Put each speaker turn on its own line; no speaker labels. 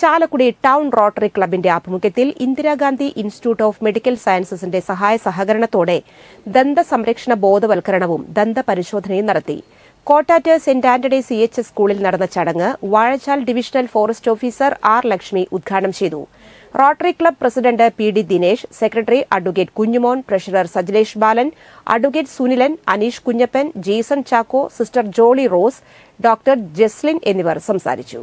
Chalakudy town Rotary ക്ലബിന്റെ ആഭിമുഖ്യത്തിൽ Indira Gandhi institute of medical സയൻസസിന്റെ സഹായ സഹകരണത്തോടെ ദന്ത സംരക്ഷണ ബോധവൽക്കരണവും ദന്ത പരിശോധനയും നടത്തി. Kottat saint Antony C H സ്കൂളിൽ നടന്ന ചടങ്ങ് Vazhachal divisional forest officer R Lakshmi ഉദ്ഘാടനം ചെയ്തു. Rotary club president P D Dinesh secretary advocate Kunjumon treasurer Sajilesh Balan advocate Sunilan Aneesh Kunjappan Jaison Chacko sister Jolly Rose doctor Jeslin എന്നിവർ സംസാരിച്ചു.